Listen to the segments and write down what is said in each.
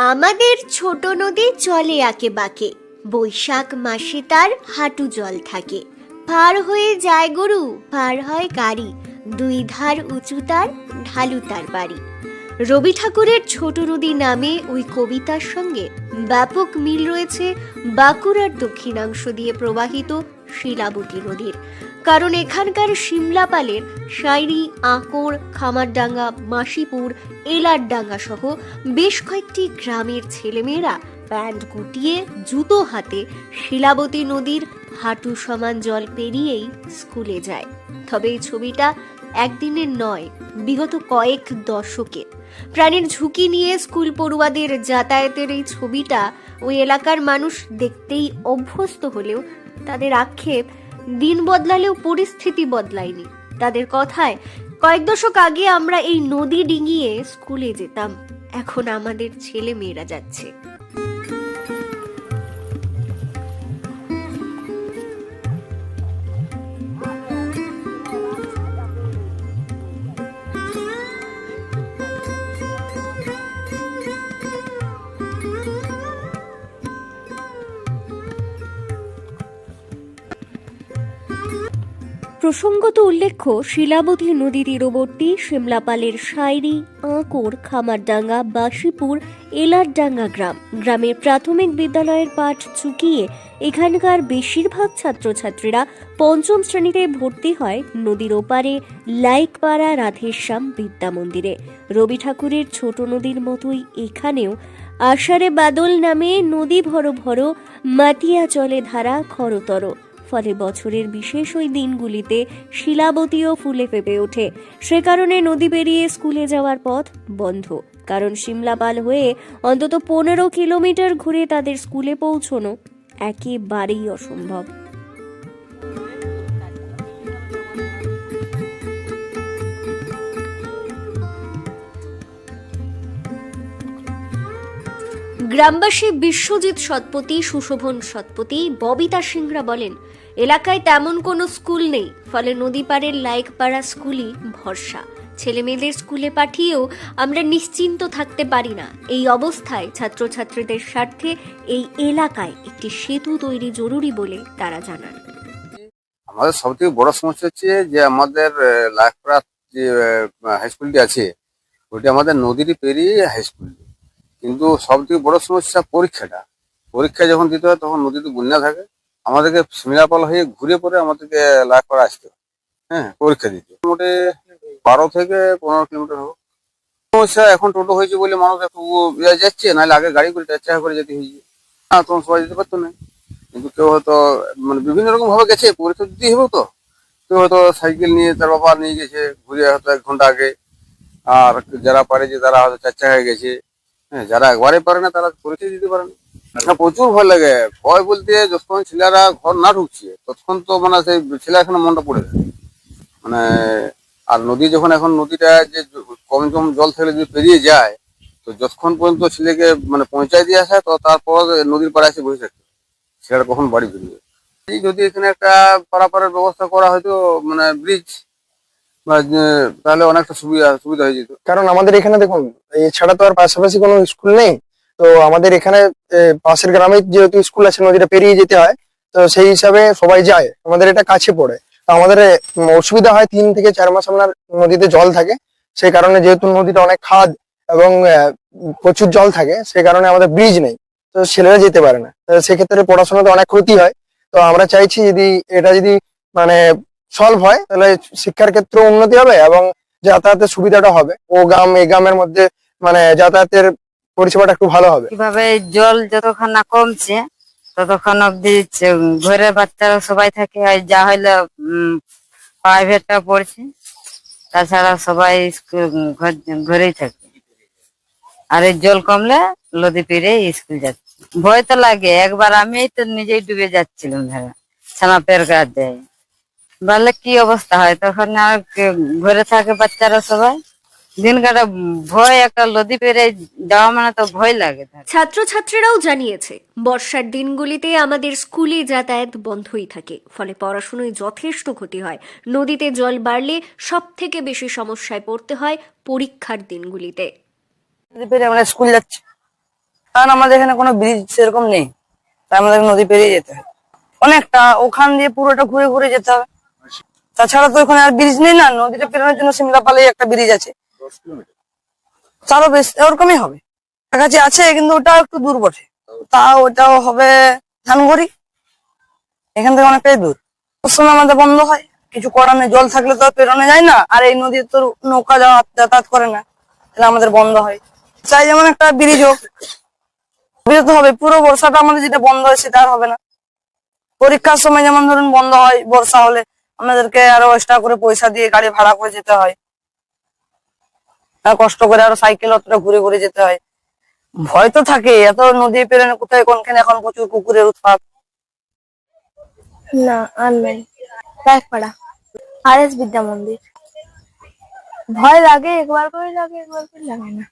আমাদের ছোট নদী চলে আঁকে বাঁকে। বৈশাখ মাসে তার হাঁটু জল থাকে। পার হয়ে যায় গরু, পার হয় গাড়ি। দুই ধার উঁচু তার, ঢালু তার বাড়ি। রবি ঠাকুরের ছোট নদী নামে ওই কবিতার সঙ্গে ব্যাপক মিল রয়েছে বাঁকুড়ার দক্ষিণাংশ দিয়ে প্রবাহিত শিলাবতী নদীর। কারণ এখানকার সিমলাপালের শাইরি আঁকড়, খামারডাঙ্গা, মাসিপুর এলারডাঙ্গা সহ বেশ কয়েকটি গ্রামের ছেলেমেয়েরা প্যান্ট গুটিয়ে জুতো হাতে শিলাবতী নদীর হাঁটু সমান জল পেরিয়েই স্কুলে যায়। তবে এই ছবিটা একদিনের নয়, বিগত কয়েক দশকে প্রাণের ঝুঁকি নিয়ে স্কুল পড়ুয়াদের যাতায়াতের এই ছবিটা ওই এলাকার মানুষ দেখতেই অভ্যস্ত হলেও তাদের আক্ষেপ দিন বদলালেও পরিস্থিতি বদলায়নি। তাদের কথায় কয়েক দশক আগে আমরা এই নদী ডিঙিয়ে স্কুলে যেতাম। এখন আমাদের ছেলে মেয়েরা যাচ্ছে। প্রসঙ্গত উল্লেখ্য শিলাবতী নদী তীরবর্তী, শিমলাপালের সাইরি আঁকড় খামারডাঙ্গা, বাসিপুর, এলারডাঙ্গা গ্রাম। গ্রামের প্রাথমিক বিদ্যালয়ের পাঠ চুকিয়ে এখানকার বেশিরভাগ ছাত্রছাত্রীরা পঞ্চম শ্রেণীতে ভর্তি হয় নদীর ওপারে লাইকপাড়া রাধেশ্যাম বিদ্যা মন্দিরে। রবি ঠাকুরের ছোট নদীর মতোই এখানেও আষাঢ়ে বাদল নামে নদী ভরো ভরো মাতিয়া চলে ধারা খরতর ফলে বছরের বিশেষ ওই দিনগুলিতে শিলাবতীও ফুলে ফেপে ওঠে। সে কারণে নদী পেরিয়ে স্কুলে যাওয়ার পথ বন্ধ। কারণ সিমলাপাল হয়ে অন্তত পনেরো কিলোমিটার ঘুরে তাদের স্কুলে পৌঁছনো একেবারেই অসম্ভব। গ্রামবাসী বিশ্বজিৎ সৎপতি সুশোভন সৎপতি ববিতা সিংরা বলেন, এলাকায় তেমন কোনো স্কুল নেই, ফলে নদী পাড়ের লাইকপাড়া স্কুলই ভরসা। ছেলে মেয়েদের স্কুলে পাঠিয়েও আমরা নিশ্চিন্ত থাকতে পারি না। এই অবস্থায় ছাত্রছাত্রীদের স্বার্থে এই এলাকায় একটি সেতু তৈরি জরুরি বলে তারা জানান। আমাদের সব থেকে বড় সমস্যা হচ্ছে যে আমাদের লাইফপাড়া যে হাই স্কুলটি আছে, ওইটা আমাদের নদীরই পেরিয়ে হাই স্কুল। কিন্তু সব থেকে বড় সমস্যা পরীক্ষাটা। পরীক্ষা যখন দিতে হয়, তখন নদীতে বন্যা থাকে। আমাদেরকে সিমিলাপাল হয়ে ঘুরে পরে আমাদেরকে লাইফপাড়া আসতে হয়। হ্যাঁ পরীক্ষা দিতে। মোটামুটি বারো থেকে পনেরো কিলোমিটার হোক। সমস্যা এখন টোটো হয়েছে বলে মানুষ একটু যাচ্ছে, নাহলে আগে গাড়ি করে চার চাকা করে যেতে হয়েছে। না, তখন সবাই যেতে পারতো না। কিন্তু কেউ হয়তো মানে বিভিন্ন রকম ভাবে গেছে, পরীক্ষা দিতে হবে তো। কেউ হয়তো সাইকেল নিয়ে তার বাবা নিয়ে গেছে, ঘুরে হয়তো এক ঘণ্টা আগে। আর যারা পারে যে তারা হয়তো চার চাকায় গেছে। হ্যাঁ যারা একবারে পারে না, তারা পরিচয় দিতে পারে না। প্রচুর ভয় লাগে। ভয় বলতে যখন ছেলেরা ঘর না ঢুকছে তখন তো মানে সেই ছেলে এখানে মনটা পড়ে যায়। মানে আর নদী যখন এখন নদীটা যে কম কম জল থাকলে যদি পেরিয়ে যায়, তো যতক্ষণ পর্যন্ত ছেলেকে মানে পৌঁছায় দিয়ে আসে, তো তারপর নদীর পাড়ে এসে বসে থাকতে হবে। ছেলেটা কখন বাড়ি ফিরবে? যদি এখানে একটা পারাপারের ব্যবস্থা করা হয়তো মানে ব্রিজ তাহলে অনেকটা সুবিধা সুবিধা হয়ে যেত। কারণ আমাদের এখানে দেখুন এছাড়া তো আর পাশাপাশি কোনো স্কুল নেই। তো আমাদের এখানে পাশের গ্রামে যেহেতু স্কুল আছে, নদীটা পেরিয়ে যেতে হয়, তো সেই হিসাবে সবাই যায়। আমাদের এটা কাছে পড়ে। তো আমাদের অসুবিধা হয় তিন থেকে চার মাস আপনার নদীতে জল থাকে। সেই কারণে যেহেতু নদীটা অনেক খাদ এবং প্রচুর জল থাকে, সেই কারণে আমাদের ব্রিজ নেই। তো ছেলেরা যেতে পারে না। সেক্ষেত্রে পড়াশোনাতে অনেক ক্ষতি হয়। তো আমরা চাইছি যদি, এটা যদি মানে সলভ হয়, তাহলে শিক্ষার ক্ষেত্রে উন্নতি হবে এবং যাতায়াতের সুবিধাটা হবে। ও গ্রাম এই গ্রামের মধ্যে মানে যাতায়াতের পরিষেবাটা একটু ভালো হবে। কীভাবে জল যতক্ষণ না কমছে ততক্ষণ অব্দি ঘরের বাচ্চারা সবাই থাকে, আর যা হইল প্রাইভেটটা পড়ছে, তাছাড়া সবাই স্কুল ঘর- ঘরেই থাকে। আর এই জল কমলে নদী পেরে স্কুল যাচ্ছে। ভয় তো লাগে, একবার আমি তো নিজেই ডুবে যাচ্ছিলাম, ধরো, ছানা পের দেয় বলে কি অবস্থা হয়? তখন আর ঘরে থাকে বাচ্চারা সবাই। দিন কাটা ভয় একটা নদী পেরে যাওয়া মানে তো ভয় লাগে। ছাত্রছাত্রীরাও জানিয়েছে বর্ষার দিনগুলিতে আমাদের স্কুলে যাতায়াত বন্ধই থাকে ফলে পড়াশুনোয় যথেষ্ট ক্ষতি হয়। নদীতে জল বাড়লে সব থেকে বেশি সমস্যায় পড়তে হয় পরীক্ষার দিনগুলিতে। নদী পেরিয়ে আমরা স্কুল যাচ্ছি। কারণ আমাদের এখানে কোনো ব্রিজ সেরকম নেই। তাই আমাদের নদী পেরিয়ে যেতে হয়। অনেকটা ওখান দিয়ে পুরোটা ঘুরে ঘুরে যেতে হবে। তাছাড়া তো ওখানে আর ব্রিজ নেই না নদীটা পেরোনোর জন্য সিমলাপালে একটা ব্রিজ আছে। তারও বেশ ওরকমই হবে। কাছাকাছি আছে কিন্তু ওটাও একটু দূর বটে। তা ওটাও হবে ধানগড়ি এখান থেকে অনেকটাই দূর। সময় আমাদের বন্ধ হয়। কিছু করার নেই জল থাকলে তো পেরোনো যায় না। আর এই নদীর তো নৌকা যাওয়া যাতায়াত করে না। তাহলে আমাদের বন্ধ হয়। চাই যেমন একটা ব্রিজ হোক। ব্রিজ তো হবে। পুরো বর্ষাটা আমাদের যেটা বন্ধ হয় সেটা আর হবে না। পরীক্ষার সময় যেমন ধরুন বন্ধ হয় বর্ষা হলে। আমাদেরকে আরও এক্সট্রা করে পয়সা দিয়ে গাড়ি ভাড়া করে যেতে হয়। কষ্ট করে আরও সাইকেল অতটা ঘুরে ঘুরে যেতে হয়। ভয় তো থাকে এত নদী পেরোনো কোথায়, কোনখানে এখন প্রচুর কুকুরের উৎপাত। না নেই। রায়পাড়া আর এস বিদ্যা মন্দির। ভয় লাগে, একবার করে লাগে, একবার করে লাগে না।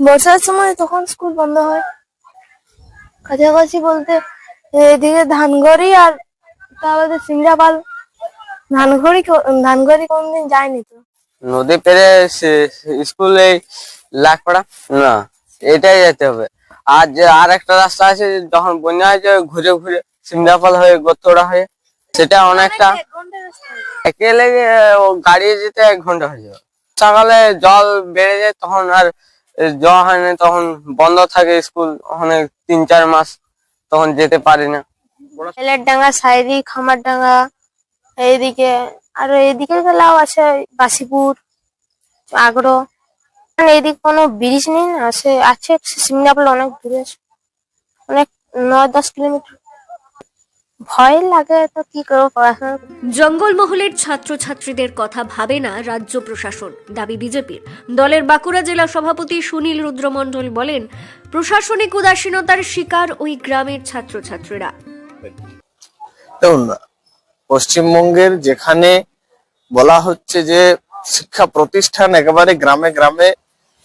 বর্ষার সময় তখন স্কুল বন্ধ হয়। কাছাকাছি বলতে এদিকে ধানগড়ি আর তারপরে সিংড়াপাল। ধানগড়ি কো- কোনদিন যায়নি তো? নদী পেরে স্কুলে লাখপাড়া। না এটাই যেতে হবে। আর যে আর একটা রাস্তা আছে যখন বন্যা হয়েছে ঘুরে ঘুরে সিমলাপাল হয়ে গোতরা হয়ে সেটা অনেকটা একে লেগে ও গাড়ি যেতে এক ঘণ্টা হয়ে যাবে। সকালে জল বেড়ে যায় তখন আর যাওয়া হয় না তখন বন্ধ থাকে স্কুল অনেক তিন চার মাস তখন যেতে পারি না। এলের ডাঙ্গা সাইরি খামার ডাঙ্গা এইদিকে আর এইদিকে গেলাও আছে বাসিপুর আগ্রো। মানে এইদিকে কোনো ব্রিজ নেই না সে আছে সিমনাপাল অনেক দূরে আছে। অনেক নয় দশ কিলোমিটার। ভয় লাগে তো কি করব পড়াশোনা জঙ্গলমহলের ছাত্রছাত্রীদের কথা ভাবে না রাজ্য প্রশাসন দাবি বিজেপির। দলের বাঁকুড়া জেলা সভাপতি সুনীল রুদ্রমণ্ডল বলেন প্রশাসনিক উদাসীনতার শিকার ওই গ্রামের ছাত্রছাত্রীরা। দেখুন পশ্চিমবঙ্গের যেখানে বলা হচ্ছে যে শিক্ষা প্রতিষ্ঠান একেবারে গ্রামে গ্রামে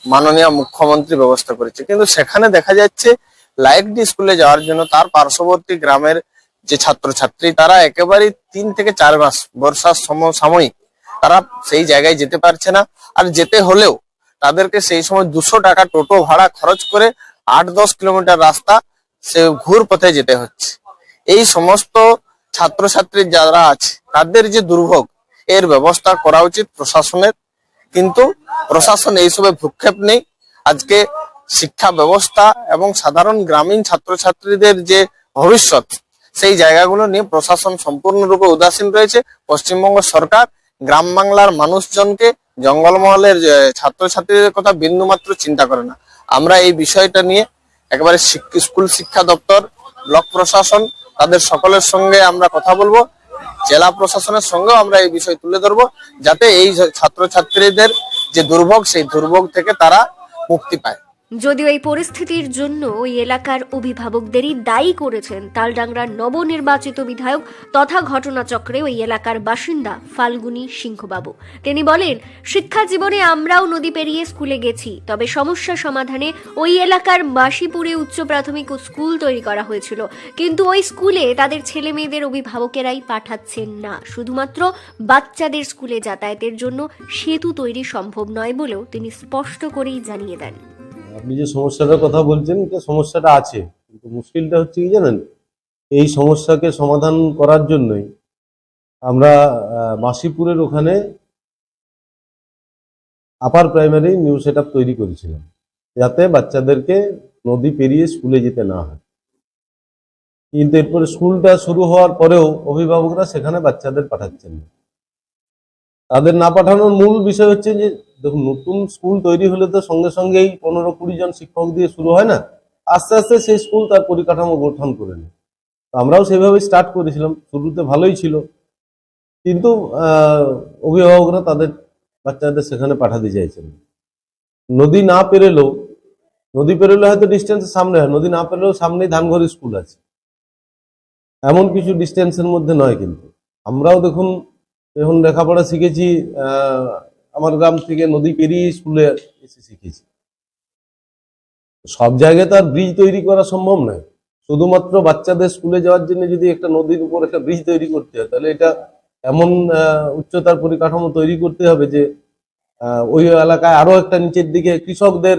মাননীয় মুখ্যমন্ত্রী ব্যবস্থা করেছে। কিন্তু সেখানে দেখা যাচ্ছে লাইকডি স্কুলে যাওয়ার জন্য তার পার্শ্ববর্তী গ্রামের যে ছাত্রছাত্রী, তারা একেবারে তিন থেকে চার মাস বর্ষার সম- সাময়িক তারা সেই জায়গায় যেতে পারছে না। আর যেতে হলেও তাদেরকে সেই সময় দুশো টাকা টোটো ভাড়া খরচ করে আট দশ কিলোমিটার রাস্তা সে ঘুর পথে যেতে হচ্ছে। এই সমস্ত ছাত্রছাত্রী যারা আছে, তাদের যে দুর্ভোগ, এর ব্যবস্থা করা উচিত প্রশাসনের। কিন্তু প্রশাসন এইসবে ভূক্ষেপ নেই। আজকে শিক্ষা ব্যবস্থা এবং সাধারণ গ্রামীণ ছাত্রছাত্রীদের যে ভবিষ্যৎ, সেই জায়গাগুলো নিয়ে প্রশাসন সম্পূর্ণরূপে উদাসীন রয়েছে। পশ্চিমবঙ্গ সরকার গ্রাম বাংলার মানুষজনকে জঙ্গলমহলের ছাত্রছাত্রীদের কথা বিন্দুমাত্র চিন্তা করে না। আমরা এই বিষয়টা নিয়ে একেবারে স্কুল শিক্ষা দপ্তর, ব্লক প্রশাসন তাদের সকলের সঙ্গে আমরা কথা বলব। জেলা প্রশাসনের সঙ্গেও আমরা এই বিষয় তুলে ধরবো, যাতে এই ছাত্রছাত্রীদের যে দুর্ভোগ, সেই দুর্ভোগ থেকে তারা মুক্তি পায়। যদিও এই পরিস্থিতির জন্য ওই এলাকার অভিভাবকদেরই দায়ী করেছেন তালডাংরার নবনির্বাচিত বিধায়ক তথা ঘটনাচক্রে ওই এলাকার বাসিন্দা ফাল্গুনি সিংহবাবু। তিনি বলেন, শিক্ষা জীবনে আমরাও নদী পেরিয়ে স্কুলে গেছি, তবে সমস্যা সমাধানে ওই এলাকার বাসিপুরে উচ্চ প্রাথমিক স্কুল তৈরি করা হয়েছিল। কিন্তু ওই স্কুলে তাদের ছেলে মেয়েদের অভিভাবকেরাই পাঠাচ্ছেন না। শুধুমাত্র বাচ্চাদের স্কুলে যাতায়াতের জন্য সেতু তৈরি সম্ভব নয় বলেও তিনি স্পষ্ট করেই জানিয়ে দেন। আপনি যে সমস্যাটার কথা বলছেন, এটা সমস্যাটা আছে, কিন্তু মুশকিলটা হচ্ছে কি জানেন? এই সমস্যাকে সমাধান করার জন্যই আমরা মাসিপুরের ওখানে আপার প্রাইমারি নিউ সেট তৈরি করেছিলাম, যাতে বাচ্চাদেরকে নদী পেরিয়ে স্কুলে যেতে না হয়। কিন্তু এরপরে স্কুলটা শুরু হওয়ার পরেও অভিভাবকরা সেখানে বাচ্চাদের পাঠাচ্ছেন না। তাদের না পাঠানোর মূল বিষয় হচ্ছে যে, দেখুন, নতুন স্কুল তৈরি হলে তো সঙ্গে সঙ্গেই পনেরো কুড়ি জন শিক্ষক দিয়ে শুরু হয় না? আস্তে আস্তে সেই স্কুল তার পরিকাঠামো গঠন করে নেয়। তো আমরাও সেভাবে স্টার্ট করেছিলাম। শুরুতে ভালোই ছিল। কিন্তু অভিভাবকরা তাদের বাচ্চাদের সেখানে পাঠাতে চাইছেন নদী না পেরেলেও, নদী পেরোলে হয়তো ডিস্টেন্স সামনে হয়, নদী না পেরোলেও সামনেই ধানঘর স্কুল আছে। এমন কিছু ডিস্টেন্সের মধ্যে নয় কিন্তু। আমরাও দেখুন এখন লেখাপড়া শিখেছি আমার গ্রাম থেকে নদী পেরিয়ে স্কুলে এসে শিখেছি। সব জায়গায় তো আর ব্রিজ তৈরি করা সম্ভব নয়। শুধুমাত্র বাচ্চাদের স্কুলে যাওয়ার জন্য যদি একটা নদীর উপর একটা ব্রিজ তৈরি করতে হয়, তাহলে এটা এমন উচ্চতার পরিকাঠামো তৈরি করতে হবে যে ওই এলাকায় আরও একটা নিচের দিকে কৃষকদের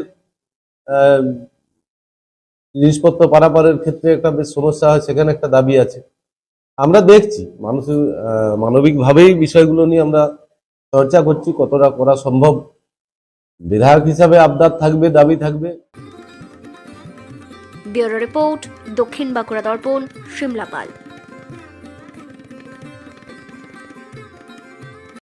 জিনিসপত্র পারাপারের ক্ষেত্রে একটা বেশ সমস্যা হয়, সেখানে একটা দাবি আছে। আমরা দেখছি মানুষ মানবিকভাবেই বিষয়গুলো নিয়ে আমরা চর্চা করছি, কতটা করা সম্ভব। বিধায়ক হিসাবে আবদার থাকবে, দাবি থাকবে। ব্যুরো রিপোর্ট, দক্ষিণ বাঁকুড়া দর্পণ সিমলাপাল